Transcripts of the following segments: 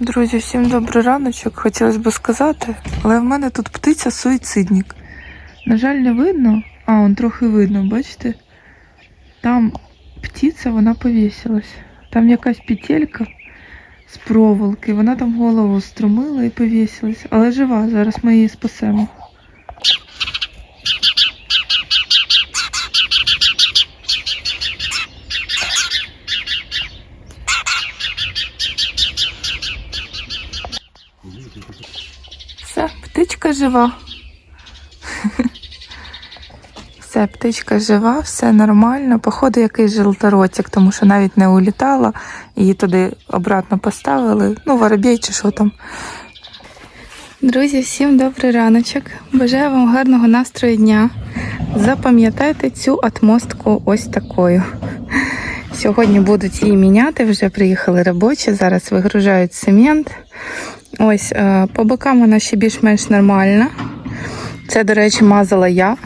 Друзі, всім добрий раночок, хотілося б сказати, але в мене тут птиця суїцидник. На жаль, не видно, а он трохи видно, бачите? Там птиця, вона повісилась. Там якась петелька з проволоки, вона там голову струмила і повісилась, але жива, зараз ми її спасемо. Птичка жива. Все, птичка жива, все нормально. Походу, якийсь желторотик, тому що навіть не улітала. Її туди обратно поставили. Ну, воробей чи що там. Друзі, всім добрий раночок. Бажаю вам гарного настрою дня. Запам'ятайте цю атмостку ось такою. Сьогодні будуть її міняти. Вже приїхали робочі, зараз вигружають цемент. Ось е, по бокам вона ще більш-менш нормальна. Це, до речі, мазала я.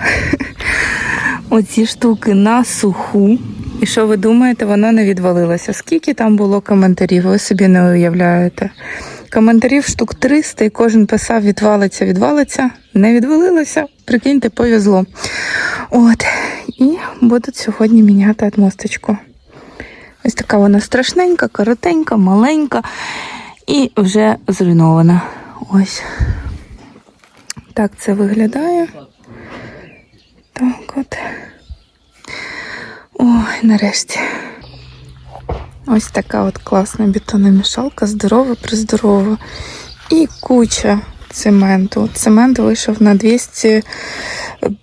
Оці штуки на суху. І що ви думаєте, воно не відвалилося? Скільки там було коментарів, ви собі не уявляєте. Коментарів штук 300, і кожен писав відвалиться, відвалиться, не відвалилося. Прикиньте, повезло. От. І будуть сьогодні міняти атмосточку. Ось така вона страшненька, коротенька, маленька і вже зруйнована. Ось. Так це виглядає. Так от. Ой, нарешті. Ось така от класна бетономішалка, здорова, приздорова. І куча цементу. Цемент вийшов на 200,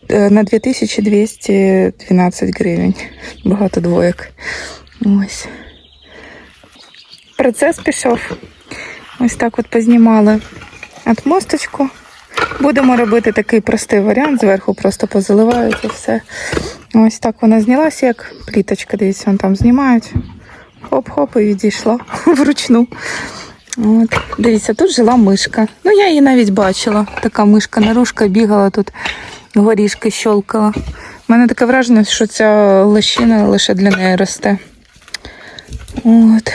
е, на 2212 гривень. Багато двоєк. Ось. Процес пішов. Ось так от познімали отмосточку. Будемо робити такий простий варіант. Зверху просто позаливають і все. Ось так вона знялася, як пліточка. Дивіться, вон там знімають. Хоп-хоп, і відійшла вручну. От. Дивіться, тут жила мишка. Ну, я її навіть бачила. Така мишка наружка бігала тут, горішки щолкала. У мене таке враження, що ця лощина лише для неї росте. От.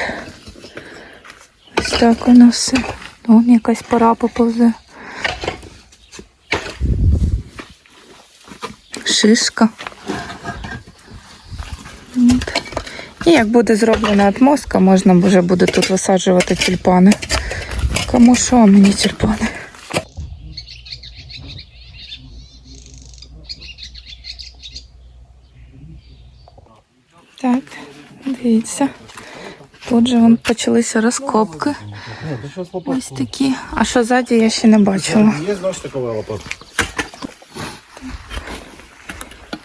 Ось так воно все. Вон якась пора поповзе. Шишка. От. І як буде зроблена отмостка, можна вже буде тут висаджувати тюльпани. Кому що, мені тюльпани. Так, дивіться. Тут же вон почалися розкопки. Ось такі. А що ззаді я ще не бачила. Є знаєш такого лопат?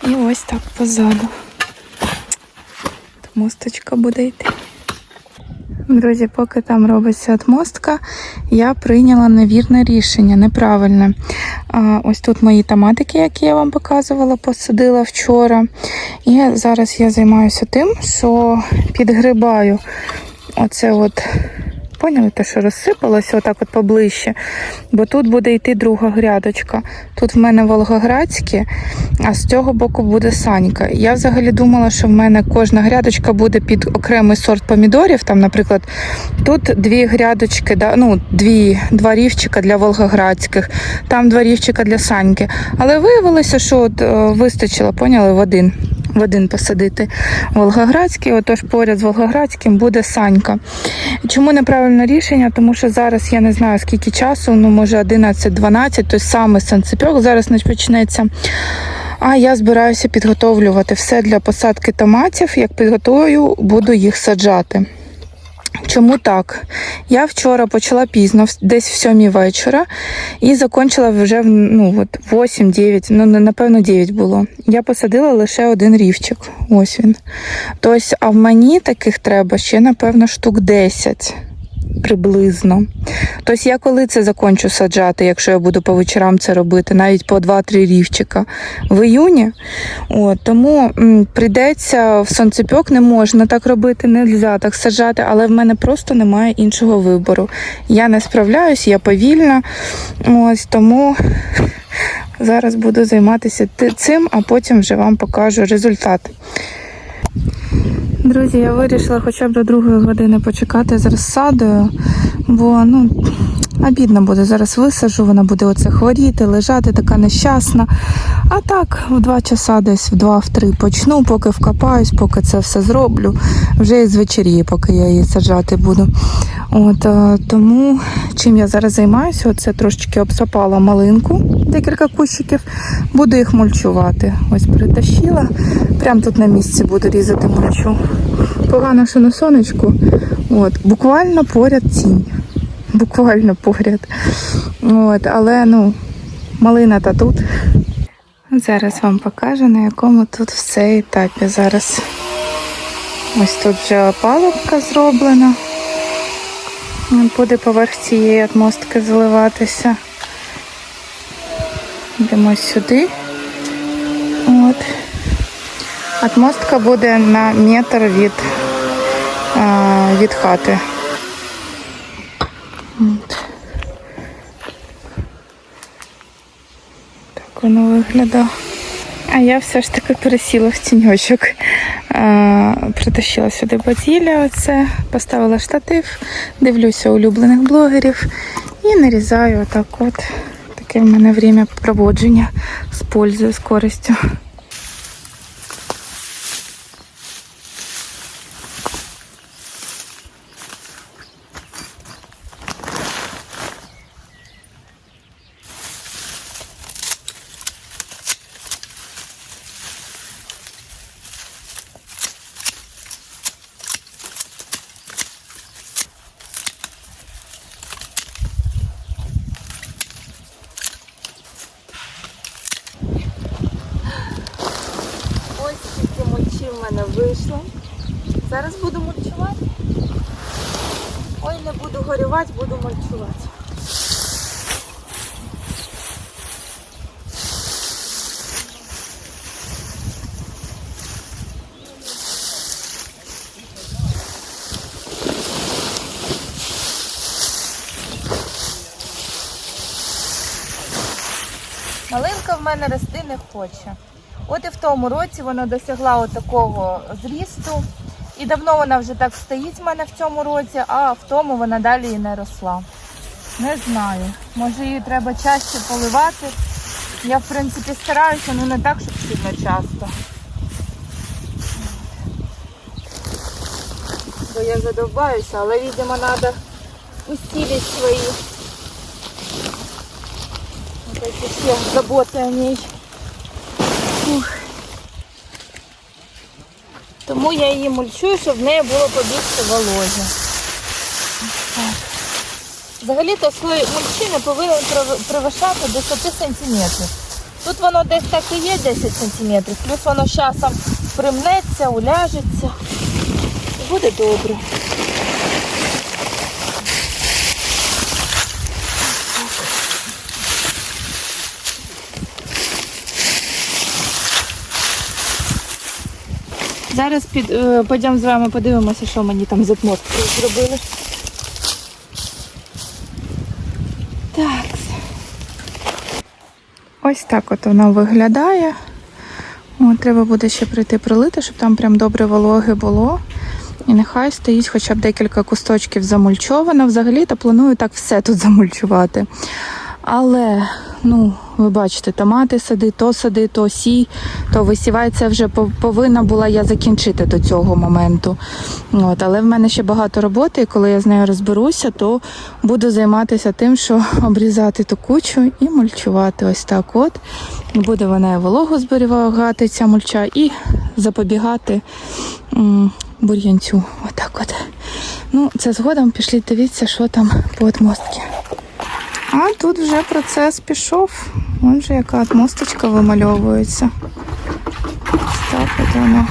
І ось так позаду. Мосточка буде йти. Друзі, поки там робиться отмостка, я прийняла невірне рішення, неправильне. Ось тут мої томатики, які я вам показувала, посадила вчора. І зараз я займаюся тим, що підгрибаю оце от. Поняли те, що розсипалося отак от поближче, бо тут буде йти друга грядочка. Тут в мене Волгоградське, а з цього боку буде санька. Я взагалі думала, що в мене кожна грядочка буде під окремий сорт помідорів. Там, наприклад, тут дві грядочки, ну, дві, два рівчика для волгоградських, там два рівчика для саньки. Але виявилося, що от, е, вистачило, поняли, в один. В один посадити Волгоградський, отож поряд з Волгоградським буде санька. Чому неправильне рішення? Тому що зараз я не знаю скільки часу, ну може 11-12, той саме санцепьок зараз не почнеться. А я збираюся підготовлювати все для посадки томатів. Як підготую, буду їх саджати. Чому так? Я вчора почала пізно, десь в сьомій вечора, і закінчила вже ну, от 8-9, ну напевно 9 було. Я посадила лише один рівчик. Ось він. Тобто, а в мені таких треба ще, напевно, штук 10 приблизно. Тобто я коли це закончу саджати, якщо я буду по вечорам це робити, навіть по 2-3 рівчика в іюні. От, тому м, прийдеться в сонцепьок не можна так робити, не можна так саджати, але в мене просто немає іншого вибору. Я не справляюсь, я повільна. Ось тому зараз буду займатися цим, а потім вже вам покажу результат. Друзі, я вирішила хоча б до другої години почекати з розсадою. Бо ну, обідно буде. Зараз висажу, вона буде оце хворіти, лежати, така нещасна. А так, в два часа десь в два, в три почну, поки вкопаюсь, поки це все зроблю. Вже і звечеріє, поки я її саджати буду. От е, тому чим я зараз займаюся, оце трошечки обсапала малинку, декілька кущиків, буду їх мульчувати. Ось притащила. Прямо тут на місці буду різати мульчу. Погано, що на сонечку. От, буквально поряд тінь. Буквально поряд. От, але ну, малина та тут. Зараз вам покажу, на якому тут все етапі зараз. Ось тут вже опалубка зроблена. Буде поверх цієї атмостки заливатися. Йдемо сюди. От. Атмостка буде на метр від, від хати. От. Так воно виглядає. А я все ж таки пересіла в тіньочок. Притащила сюди базілля, оце, поставила штатив, дивлюся улюблених блогерів і нарізаю отак от. Таке в мене время проводження з пользою, з користю. Ось скільки мульчі в мене вийшло. Зараз буду мульчувати. Ой, не буду горювати, буду мульчувати. Малинка в мене рости не хоче. От і в тому році вона досягла такого зрісту. І давно вона вже так стоїть в мене в цьому році, а в тому вона далі і не росла. Не знаю. Може її треба чаще поливати. Я, в принципі, стараюся, але не так, щоб сильно часто. Бо я задовбаюся, але, видимо, треба усилить свої. Вот эти все заботи о ній. Тому я її мульчую, щоб в неї було побільше вологи. Взагалі-то слой мульчі не повинен превишати до 10 см. Тут воно десь так і є 10 см, плюс воно з часом примнеться, уляжеться. І буде добре. Зараз під, е, підемо з вами подивимося, що мені там з зробили. Так. Ось так от воно виглядає. О, треба буде ще прийти пролити, щоб там прям добре вологи було. І нехай стоїть хоча б декілька кусточків замульчовано. Взагалі-то планую так все тут замульчувати. Але, ну, ви бачите, томати сади, то сади, то сій, то висівай. Це вже повинна була я закінчити до цього моменту. От, але в мене ще багато роботи, і коли я з нею розберуся, то буду займатися тим, що обрізати ту кучу і мульчувати ось так от. Буде вона і вологу зберігати, ця мульча, і запобігати бур'янцю. Отак от. Ну, це згодом пішліть дивіться, що там по отмостці. А тут вже процес пішов. Вон же яка атмосточка вимальовується. Ось так от.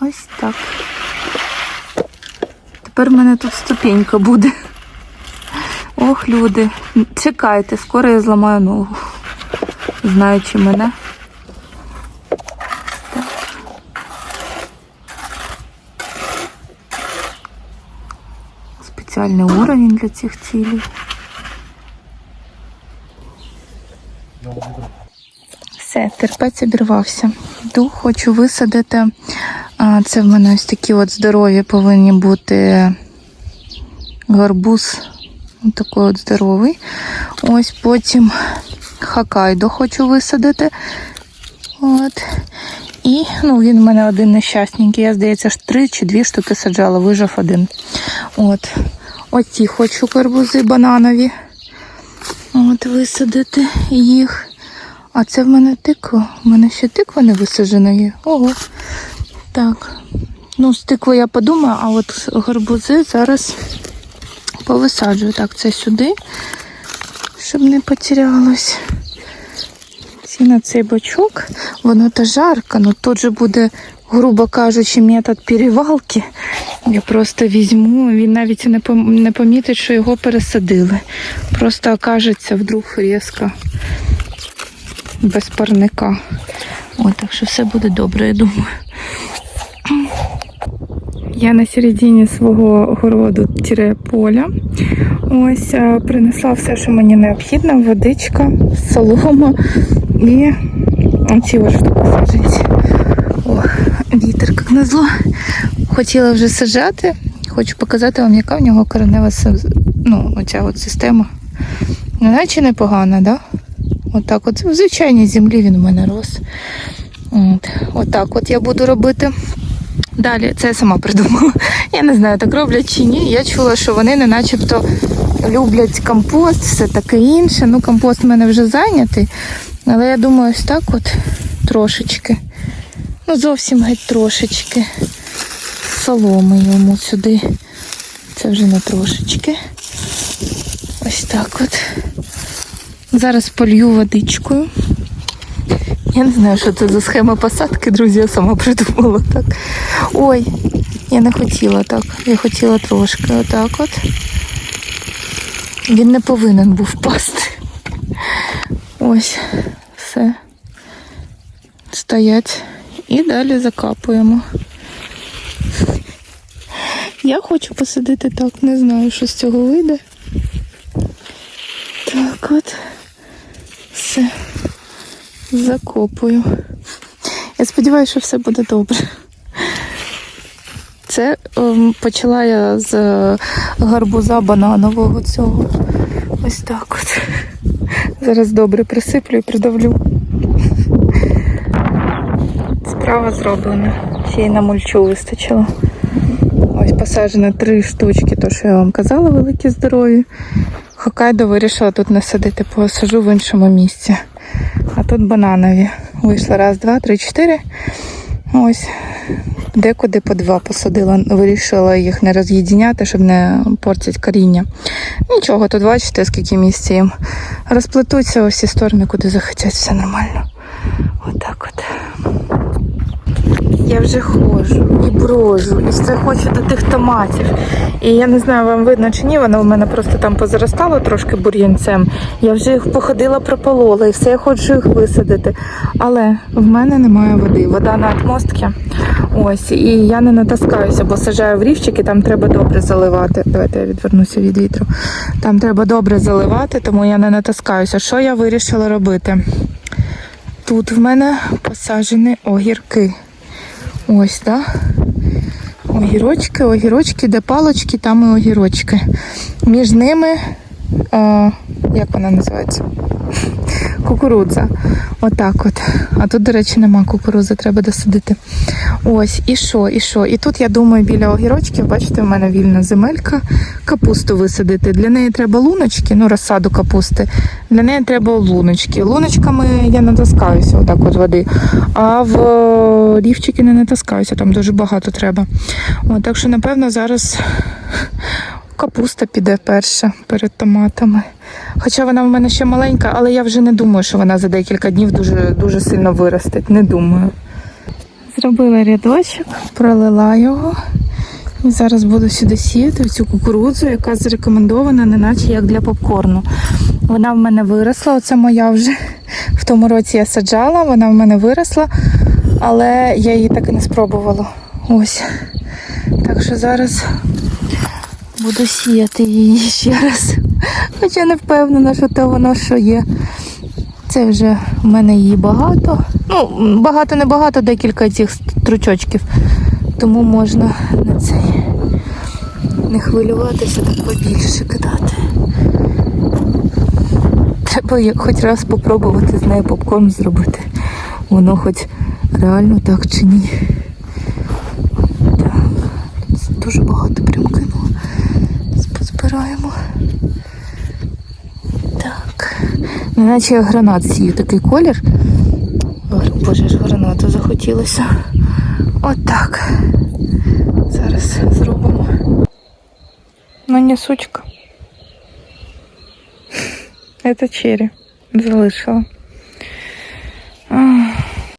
Ось так. Тепер в мене тут ступенька буде. Ох, люди, чекайте, скоро я зламаю ногу. Знаючи мене. Спеціальний уровень для цих цілей. Все, терпець обірвався. йду, хочу висадити. Це в мене ось такі от здорові повинні бути гарбуз. Ось такий от здоровий. Ось потім хакайдо хочу висадити. От. І ну, він в мене один нещасненький. Я, здається, ж три чи дві штуки саджала, вижив один. От. Ось ці хочу карбузи бананові. От, висадити їх. А це в мене тиква. У мене ще тиква не висаджена є. Ого. Так. Ну, з тикви я подумаю, а от гарбузи зараз повисаджую. Так, це сюди, щоб не потерялось. Ці на цей бочок. Воно то жарко, але тут же буде, грубо кажучи, метод перевалки. Я просто візьму, він навіть не помітить, що його пересадили. Просто окажеться вдруг різко без парника. О, так що все буде добре, я думаю. Я на середині свого городу тире поля. Ось принесла все, що мені необхідно: водичка, солома і ці ось. О, вітер, як назло. Хотіла вже саджати. Хочу показати вам, яка в нього коренева ну, оця от система. Ну, Наче непогана, да? Отак от в звичайній землі він у мене рос. От. Отак от я буду робити. Далі, це я сама придумала. Я не знаю, так роблять чи ні. Я чула, що вони не начебто люблять компост, все таке інше. Ну, компост в мене вже зайнятий. Але я думаю, ось так от трошечки. Ну, зовсім геть трошечки. Соломи йому сюди. Це вже не трошечки. Ось так от. Зараз полью водичкою. Я не знаю, що це за схема посадки, друзі, я сама придумала так. Ой, я не хотіла так. Я хотіла трошки отак от. Він не повинен був впасти. Ось, все. Стоять. І далі закапуємо. Я хочу посадити так, не знаю, що з цього вийде. Так от. Все. Закопую. Я сподіваюся, що все буде добре. Це ем, почала я з е, гарбуза бананового цього. Ось так от. Зараз добре присиплю і придавлю. Справа зроблена. Ще й на мульчу вистачило. Ось посаджено три штучки, то що я вам казала, великі здорові. Хокайдо вирішила тут не садити, посажу в іншому місці. А тут бананові. Вийшло раз, два, три, чотири. Ось. Декуди по два посадила. Вирішила їх не роз'єдиняти, щоб не портити коріння. Нічого, тут бачите, скільки місця їм. Розплетуться всі сторони, куди захотять, все нормально. Отак от. Я вже ходжу і брожу, і все хочу до тих томатів. І я не знаю, вам видно чи ні, воно в мене просто там позаростало трошки бур'янцем. Я вже їх походила, прополола і все, я хочу їх висадити. Але в мене немає води. Вода на отмостки. Ось, і я не натаскаюся, бо сажаю в рівчики, там треба добре заливати. Давайте я відвернуся від вітру. Там треба добре заливати, тому я не натаскаюся. Що я вирішила робити? Тут в мене посаджені огірки. Ось, так. Огірочки, огірочки, де палочки, там і огірочки. Між ними, е, як вона називається? Кукурудза. Отак от. А тут, до речі, нема кукурудзи, треба досадити. Ось, і що, і що? І тут, я думаю, біля огірочків, бачите, в мене вільна земелька, капусту висадити. Для неї треба луночки, ну, розсаду капусти. Для неї треба луночки. Луночками я натаскаюся, отак от води. А в е, рівчики не натаскаюся, там дуже багато треба. От, так що, напевно, зараз капуста піде перша перед томатами. Хоча вона в мене ще маленька, але я вже не думаю, що вона за декілька днів дуже, дуже сильно виростить. Не думаю. Зробила рядочок, пролила його. І зараз буду сюди сіяти в цю кукурудзу, яка зарекомендована, неначе як для попкорну. Вона в мене виросла, оце моя вже. В тому році я саджала, вона в мене виросла, але я її так і не спробувала. Ось. Так що зараз буду сіяти її ще раз. Хоча не впевнена, що то воно що є. Це вже в мене її багато. Ну, багато не багато, декілька цих стручочків. Тому можна на цей не хвилюватися, так побільше кидати. Треба хоч раз спробувати з нею попкорн зробити. Воно хоч реально так чи ні. Так, дуже багато прям Позбираємо. Так. Неначе я гранат сію такий колір. Боже ж гранату захотілося. Отак. Зараз зробимо. Ну, не сучка. Это черри. Залишила. Ах.